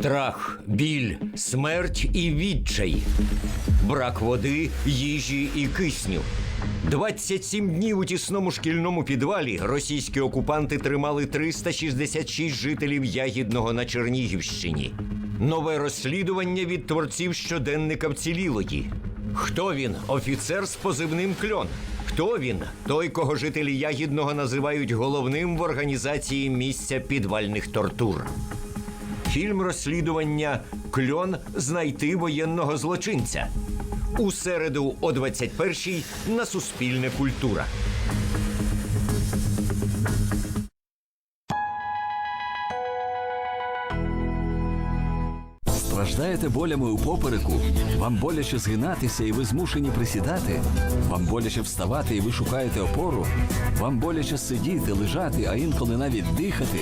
Страх, біль, смерть і відчай, брак води, їжі і кисню. 27 днів у тісному шкільному підвалі російські окупанти тримали 366 жителів Ягідного на Чернігівщині. Нове розслідування від творців щоденника вцілілої. Хто він? Офіцер з позивним кльон. Хто він? Той, кого жителі Ягідного називають головним в організації місця підвальних тортур. Фільм розслідування Кльон знайти воєнного злочинця. У середу о 21-й на Суспільне культура. Страждаєте болями у попереку? Вам боляче згинатися і ви змушені присідати? Вам боляче вставати і ви шукаєте опору? Вам боляче сидіти, лежати, а інколи навіть дихати?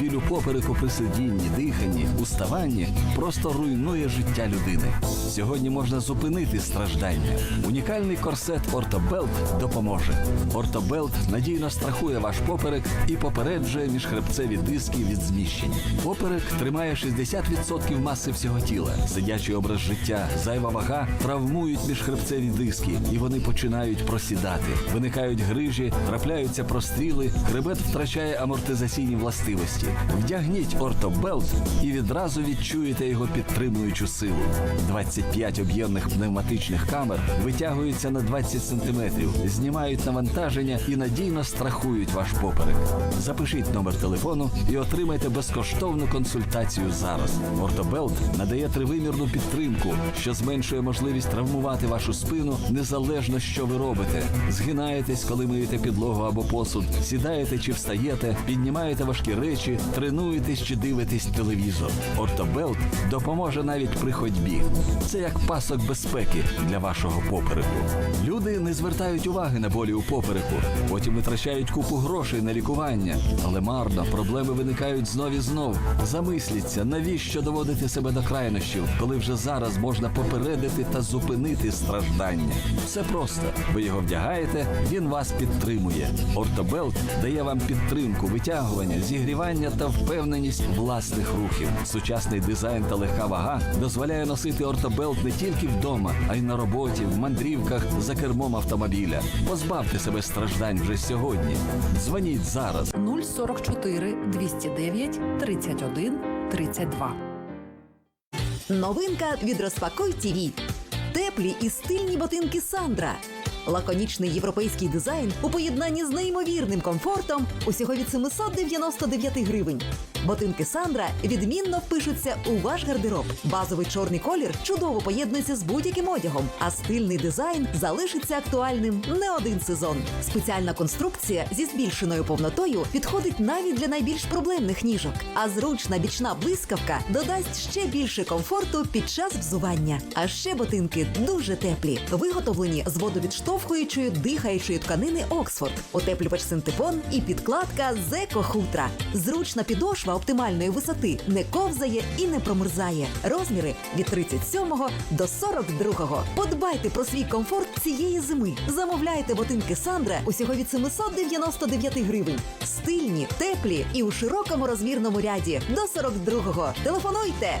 Біль у попереку при сидінні, диханні, уставанні просто руйнує життя людини. Сьогодні можна зупинити страждання. Унікальний корсет Ортобелт допоможе. Ортобелт надійно страхує ваш поперек і попереджує міжхребцеві диски від зміщень. Поперек тримає 60% маси всього тіла. Сидячий образ життя, зайва вага травмують міжхребцеві диски, і вони починають просідати. Виникають грижі, трапляються простріли, хребет втрачає амортизаційні властивості. Вдягніть ортобелт і відразу відчуєте його підтримуючу силу. 25 об'ємних пневматичних камер витягуються на 20 сантиметрів, знімають навантаження і надійно страхують ваш поперек. Запишіть номер телефону і отримайте безкоштовну консультацію зараз. Ортобелт надає тривимірну підтримку, що зменшує можливість травмувати вашу спину незалежно, що ви робите. Згинаєтесь, коли миєте підлогу або посуд, сідаєте чи встаєте, піднімаєте важкі речі, тренуєтесь чи дивитесь телевізор. Ортобелт допоможе навіть при ходьбі. Це як пасок безпеки для вашого попереку. Люди не звертають уваги на болі у попереку, потім витрачають купу грошей на лікування, але марно проблеми виникають знов і знов. Замисліться, навіщо доводити себе до крайнощів, коли вже зараз можна попередити та зупинити страждання. Все просто. Ви його вдягаєте, він вас підтримує. Ортобелт дає вам підтримку, витягування, зігрівання та впевненість власних рухів. Сучасний дизайн та легка вага дозволяє носити ортобелт не тільки вдома, а й на роботі, в мандрівках за кермом автомобіля. Позбавте себе страждань вже сьогодні. Дзвоніть зараз. 044 209 31 32. Новинка від розпакой ТІВІ. Теплі і стильні ботинки Сандра. Лаконічний європейський дизайн у поєднанні з неймовірним комфортом усього від 799 гривень. Ботинки Сандра відмінно впишуться у ваш гардероб. Базовий чорний колір чудово поєднується з будь-яким одягом, а стильний дизайн залишиться актуальним не один сезон. Спеціальна конструкція зі збільшеною повнотою підходить навіть для найбільш проблемних ніжок. А зручна бічна блискавка додасть ще більше комфорту під час взування. А ще ботинки дуже теплі, виготовлені з водовідштовхуючої дихаючої тканини Оксфорд, утеплювач синтепон і підкладка з еко-хутра. Зручна підошва оптимальної висоти не ковзає і не промерзає. Розміри від 37 до 42. Подбайте про свій комфорт цієї зими. Замовляйте ботинки Сандра усього від 799 гривень. Стильні, теплі і у широкому розмірному ряді до 42-го. Телефонуйте!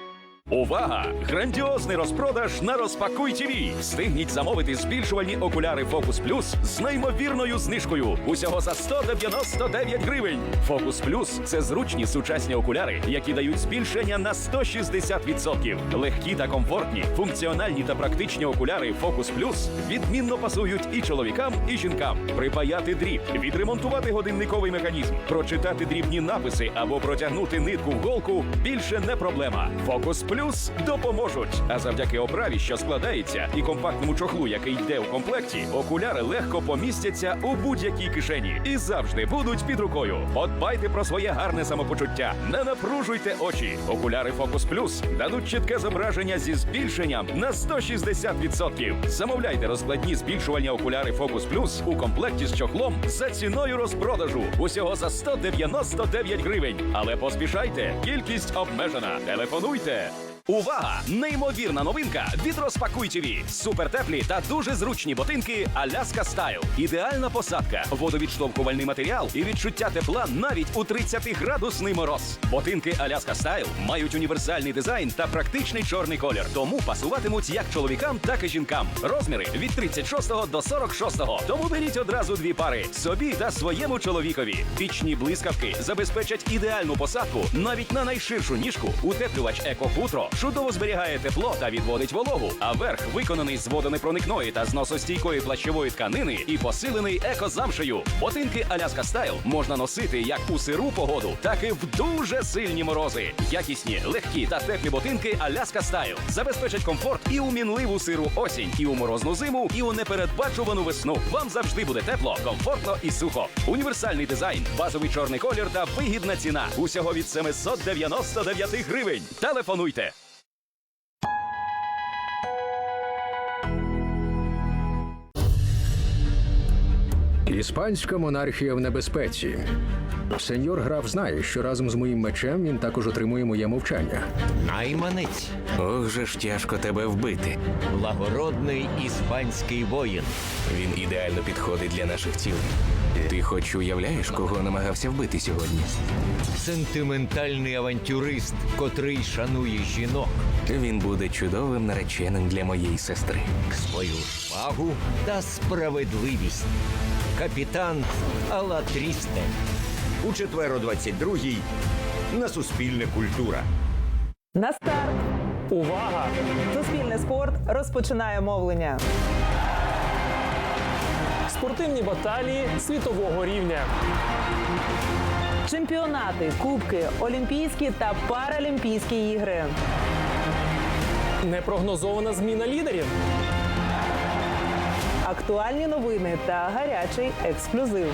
Увага! Грандіозний розпродаж на розпакуй ТВ. Встигніть замовити збільшувальні окуляри Focus Plus з неймовірною знижкою. Усього за 199 гривень. Focus Plus – це зручні сучасні окуляри, які дають збільшення на 160%. Легкі та комфортні, функціональні та практичні окуляри Focus Plus відмінно пасують і чоловікам, і жінкам. Припаяти дріб, відремонтувати годинниковий механізм, прочитати дрібні написи або протягнути нитку в голку більше не проблема. Focus Plus допоможуть. А завдяки оправі, що складається, і компактному чохлу, який йде у комплекті, окуляри легко помістяться у будь-якій кишені і завжди будуть під рукою. Подбайте про своє гарне самопочуття. Не напружуйте очі. Окуляри Focus Plus дадуть чітке зображення зі збільшенням на 160%. Замовляйте розкладні збільшування окуляри Focus Plus у комплекті з чохлом за ціною розпродажу. Усього за 199 гривень. Але поспішайте, кількість обмежена. Телефонуйте. Увага! Неймовірна новинка від Розпакуй. Супертеплі та дуже зручні ботинки Аляска Стайл. Ідеальна посадка, водовідштовхувальний матеріал і відчуття тепла навіть у 30-градусний мороз. Ботинки Аляска Стайл мають універсальний дизайн та практичний чорний колір, тому пасуватимуть як чоловікам, так і жінкам. Розміри від 36 до 46. Тому беріть одразу дві пари собі та своєму чоловікові. Пічні блискавки забезпечать ідеальну посадку навіть на найширшу ніжку. Утеплювач Екофутро чудово зберігає тепло та відводить вологу. А верх виконаний з водонепроникної та зносостійкої плащової тканини і посилений екозамшею. Ботинки Аляска Стайл можна носити як у сиру погоду, так і в дуже сильні морози. Якісні, легкі та теплі ботинки Аляска Стайл забезпечать комфорт і у мінливу сиру осінь, і у морозну зиму, і у непередбачувану весну. Вам завжди буде тепло, комфортно і сухо. Універсальний дизайн, базовий чорний колір та вигідна ціна. Усього від 799 гривень. Телефонуйте. Іспанська монархія в небезпеці. Сеньор граф знає, що разом з моїм мечем він також отримує моє мовчання. Найманець, Ох же ж тяжко тебе вбити. благородний іспанський воїн. Він ідеально підходить для наших цілей. Ти хоч уявляєш, кого намагався вбити сьогодні? Сентиментальний авантюрист, котрий шанує жінок, Він буде чудовим нареченим для моєї сестри. свою шпагу та справедливість. Капітан Алатрісте. У четвер о 22-й на Суспільне культура. На старт! Увага! Суспільний спорт розпочинає мовлення. Спортивні баталії світового рівня. Чемпіонати, кубки, олімпійські та паралімпійські ігри. Непрогнозована зміна лідерів. Актуальні новини та гарячий ексклюзив.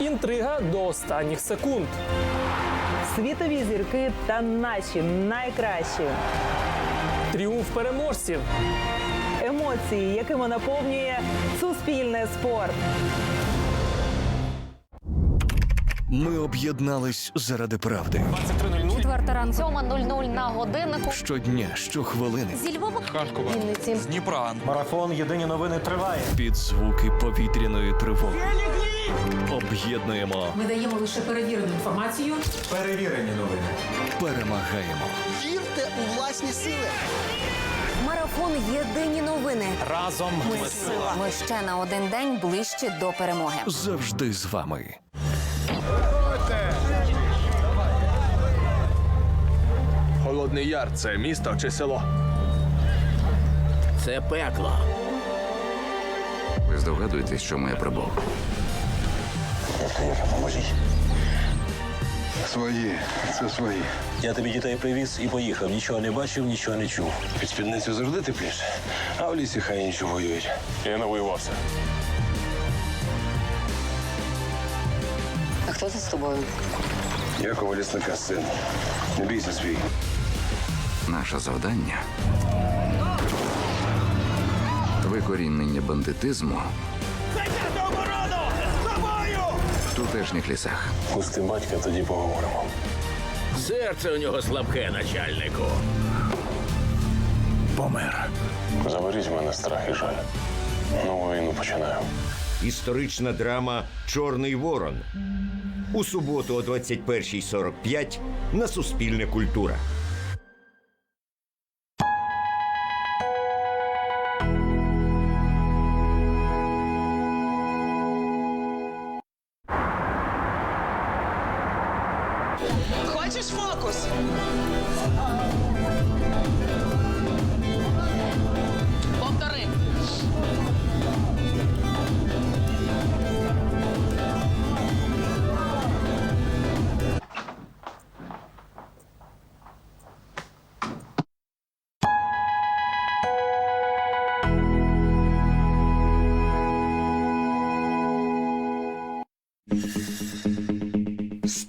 Інтрига до останніх секунд. Світові зірки та наші найкращі Тріумф переможців. Емоції, якими наповнює суспільне спорт. Ми об'єднались заради правди. Четверта ранку. 7.00 на годиннику. Щодня, щохвилини Зі Львова. Харкова. Вінниці. Марафон Єдині новини триває. під звуки повітряної тривоги. Об'єднуємо, Ми даємо лише перевірену інформацію. Перевірені новини. перемагаємо. Марафон Єдині новини. Разом ми сила. Ми ще на один день ближче до перемоги. Завжди з вами. Холодний Яр це місто чи село? Це пекло. Ви здогадуєтесь, чому я прибув? Свої, це свої. Я тобі дітей привіз і поїхав. Нічого не бачив, нічого не чув. Під спідницю завжди тепліше, а в лісі хай інші воюють. Я навоювався. А хто це з тобою? Якого лісника син. Не бійся свій. Наше завдання викорінення бандитизму тутешніх лісах. Пусти батька, тоді поговоримо. Серце у нього слабке, начальнику. Помер. Заберіть в мене страх і жаль. Нову війну починаю. Історична драма Чорний ворон. У суботу о 21.45 на Суспільне культура. os focos!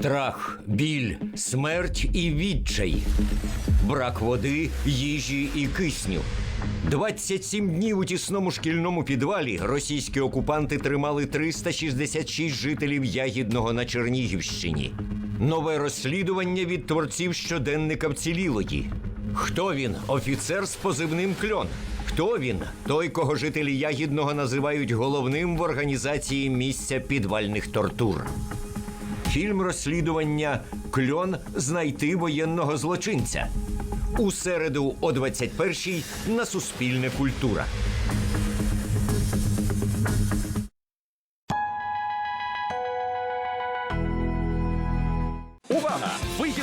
Страх, біль, смерть і відчай, брак води, їжі і кисню. 27 днів у тісному шкільному підвалі російські окупанти тримали 366 жителів Ягідного на Чернігівщині. Нове розслідування від творців щоденника вцілілої. Хто він? Офіцер з позивним кльон. Хто він? Той, кого жителі Ягідного називають головним в організації місця підвальних тортур. Фільм розслідування Кльон знайти воєнного злочинця. У середу о 21-й на Суспільне культура.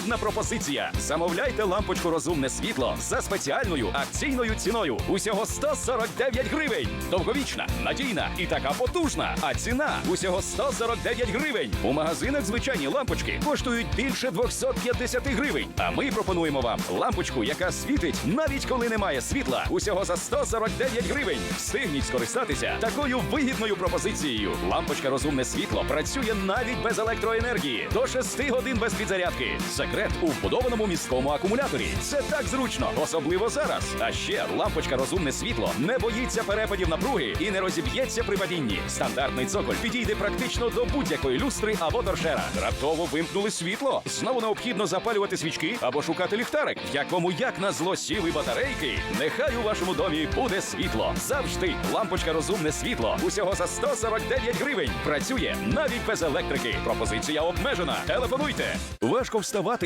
Вигідна пропозиція! Замовляйте лампочку розумне світло за спеціальною акційною ціною. Усього 149 гривень. Довговічна, надійна і така потужна. А ціна усього 149 гривень. У магазинах звичайні лампочки коштують більше 250 гривень. А ми пропонуємо вам лампочку, яка світить навіть коли немає світла. Усього за 149 гривень. Встигніть скористатися такою вигідною пропозицією. Лампочка розумне світло працює навіть без електроенергії. До 6 годин без підзарядки. Секрет у вбудованому міському акумуляторі. Це так зручно, особливо зараз. А ще лампочка розумне світло не боїться перепадів напруги і не розіб'ється при падінні. Стандартний цоколь підійде практично до будь-якої люстри або торшера. Раптово вимкнули світло. Знову необхідно запалювати свічки або шукати ліхтарик, якому як на зло сіли батарейки. Нехай у вашому домі буде світло. Завжди лампочка розумне світло. Усього за 149 гривень. Працює навіть без електрики. Пропозиція обмежена. Телефонуйте. Важко вставати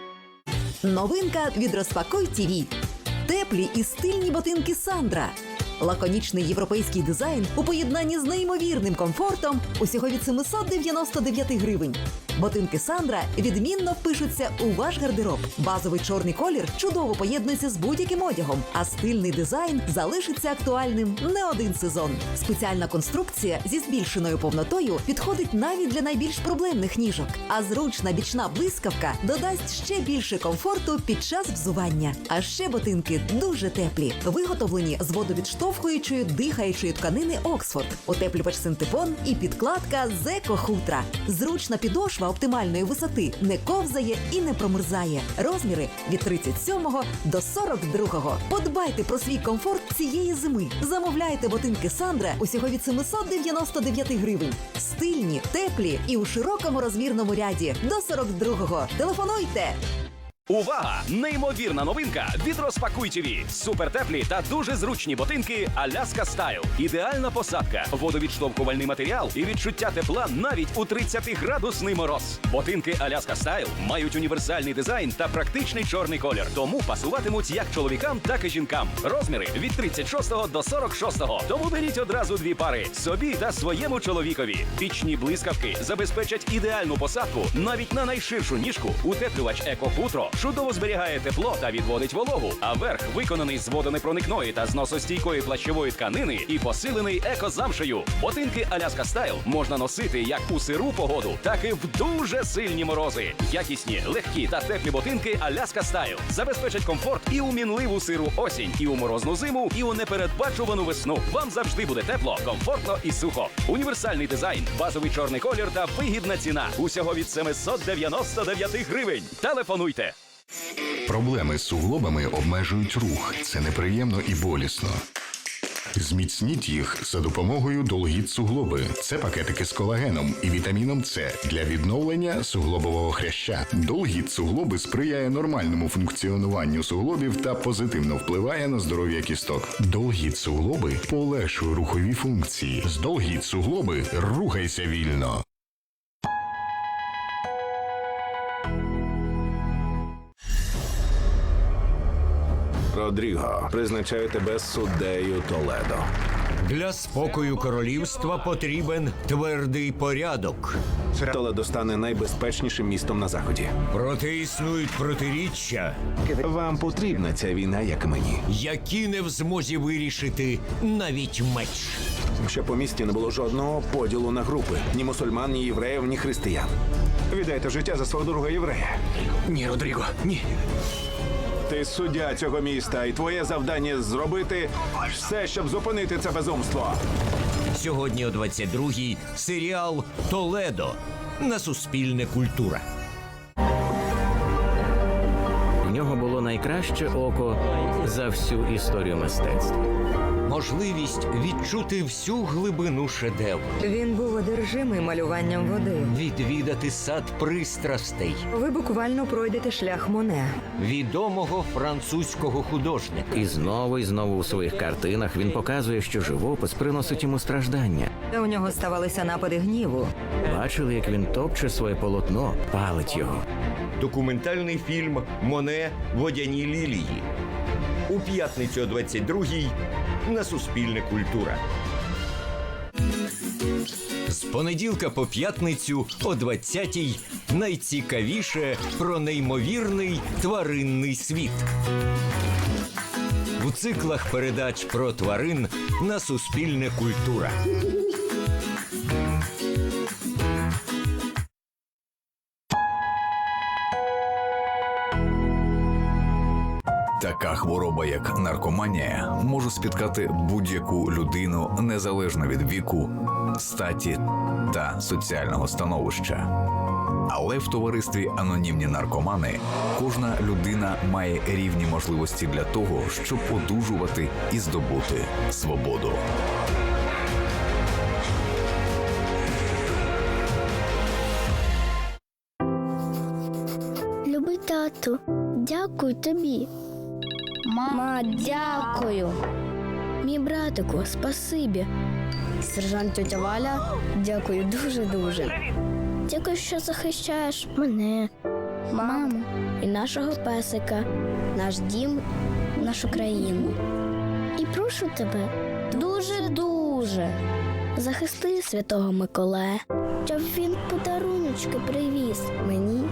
Новинка від Розпакой ТІВІ. Теплі і стильні ботинки Сандра. Лаконічний європейський дизайн у поєднанні з неймовірним комфортом усього від 799 гривень. Ботинки Сандра відмінно впишуться у ваш гардероб. Базовий чорний колір чудово поєднується з будь-яким одягом, а стильний дизайн залишиться актуальним не один сезон. Спеціальна конструкція зі збільшеною повнотою підходить навіть для найбільш проблемних ніжок. А зручна бічна блискавка додасть ще більше комфорту під час взування. А ще ботинки дуже теплі, виготовлені з водовідштовхуючої дихаючої тканини Оксфорд, утеплювач синтепон і підкладка з еко-хутра. Зручна підошва оптимальної висоти не ковзає і не промерзає. Розміри від 37 до 42. Подбайте про свій комфорт цієї зими. Замовляйте ботинки Сандра усього від 799 гривень. Стильні, теплі і у широкому розмірному ряді до 42-го. Телефонуйте! Увага! Неймовірна новинка від Розпакуй ТВ. Супертеплі та дуже зручні ботинки Аляска Стайл. Ідеальна посадка, водовідштовхувальний матеріал і відчуття тепла навіть у 30-градусний мороз. Ботинки Аляска Стайл мають універсальний дизайн та практичний чорний колір, тому пасуватимуть як чоловікам, так і жінкам. Розміри від 36 до 46. Тому беріть одразу дві пари собі та своєму чоловікові. Пічні блискавки забезпечать ідеальну посадку навіть на найширшу ніжку. Утеплювач Еко Хутро чудово зберігає тепло та відводить вологу. А верх виконаний з водонепроникної та зносостійкої плащової тканини і посилений екозамшею. Ботинки Аляска Стайл можна носити як у сиру погоду, так і в дуже сильні морози. Якісні, легкі та теплі ботинки Аляска Стайл забезпечать комфорт і у мінливу сиру осінь, і у морозну зиму, і у непередбачувану весну. Вам завжди буде тепло, комфортно і сухо. Універсальний дизайн, базовий чорний колір та вигідна ціна. Усього від 799 гривень. Телефонуйте. Проблеми з суглобами обмежують рух. Це неприємно і болісно. Зміцніть їх за допомогою Долгіт суглоби. Це пакетики з колагеном і вітаміном С для відновлення суглобового хряща. Долгіт суглоби сприяє нормальному функціонуванню суглобів та позитивно впливає на здоров'я кісток. Долгіт суглоби полегшує рухові функції. З Долгіт суглоби рухайся вільно. Родріго, призначаю тебе суддею Толедо. Для спокою королівства потрібен твердий порядок. Толедо стане найбезпечнішим містом на заході. Проте існують протиріччя, Вам потрібна ця війна, як мені. які не в змозі вирішити навіть меч. Щоб у місті не було жодного поділу на групи: ні мусульман, ні євреїв, ні християн. Віддайте життя за свого друга єврея. Ні, Родріго, ні. Ти суддя цього міста, і твоє завдання зробити все, щоб зупинити це безумство. Сьогодні о 22-й серіал Толедо на Суспільне культура. У нього було найкраще око за всю історію мистецтва. Можливість відчути всю глибину шедевру, Він був одержимий малюванням води. відвідати сад пристрастей Ви буквально пройдете шлях Моне. відомого французького художника. І знову і знову у своїх картинах він показує, що живопис приносить йому страждання. У нього ставалися напади гніву. Бачили, як він топче своє полотно, палить його. Документальний фільм Моне Водяні лілії. У п'ятницю о 22-й на Суспільне культура. З понеділка по п'ятницю о 20-й найцікавіше про неймовірний тваринний світ. У циклах передач про тварин на Суспільне культура. Така хвороба, як наркоманія, може спіткати будь-яку людину незалежно від віку, статі та соціального становища. Але в товаристві анонімні наркомани кожна людина має рівні можливості для того, щоб одужувати і здобути свободу. Дякую. Мій братику, спасибі. Сержант тетя Валя, дякую дуже-дуже. Дякую, що захищаєш мене, маму і нашого песика, наш дім, нашу країну. І прошу тебе дуже-дуже захисти святого Миколая, щоб він подаруночки привіз мені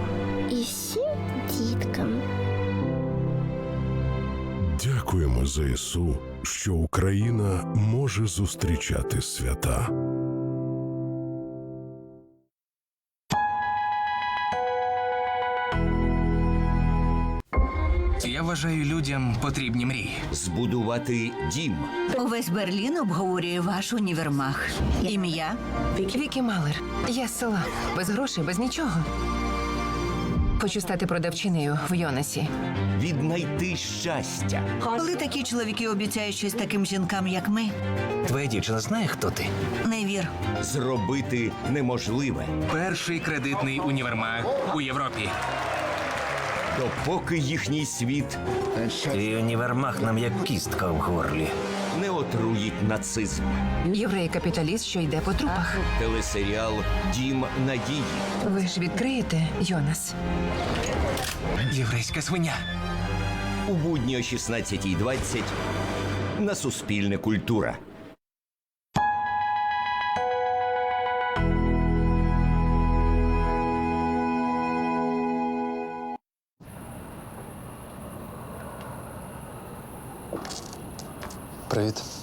Дякуємо ЗСУ, що Україна може зустрічати свята. Я вважаю, людям потрібні мрії. Збудувати дім. Увесь Берлін обговорює ваш універмаг. Ім'я Вікі Малер. Я з села. Без грошей, без нічого. Хочу стати продавчинею в Йонасі. Віднайти щастя. Коли такі чоловіки обіцяють щось таким жінкам, як ми, Твоя дівчина знає, хто ти? не вір. Зробити неможливе. Перший кредитний універмаг у Європі. Допоки їхній світ І універмаг нам як кістка в горлі. Не отруїть нацизм. Єврей-капіталіст, що йде по трупах. Телесеріал Дім надії. Ви ж відкриєте Йонас. Єврейська свиня. У будні о 16.20 на Суспільне культура. Привіт.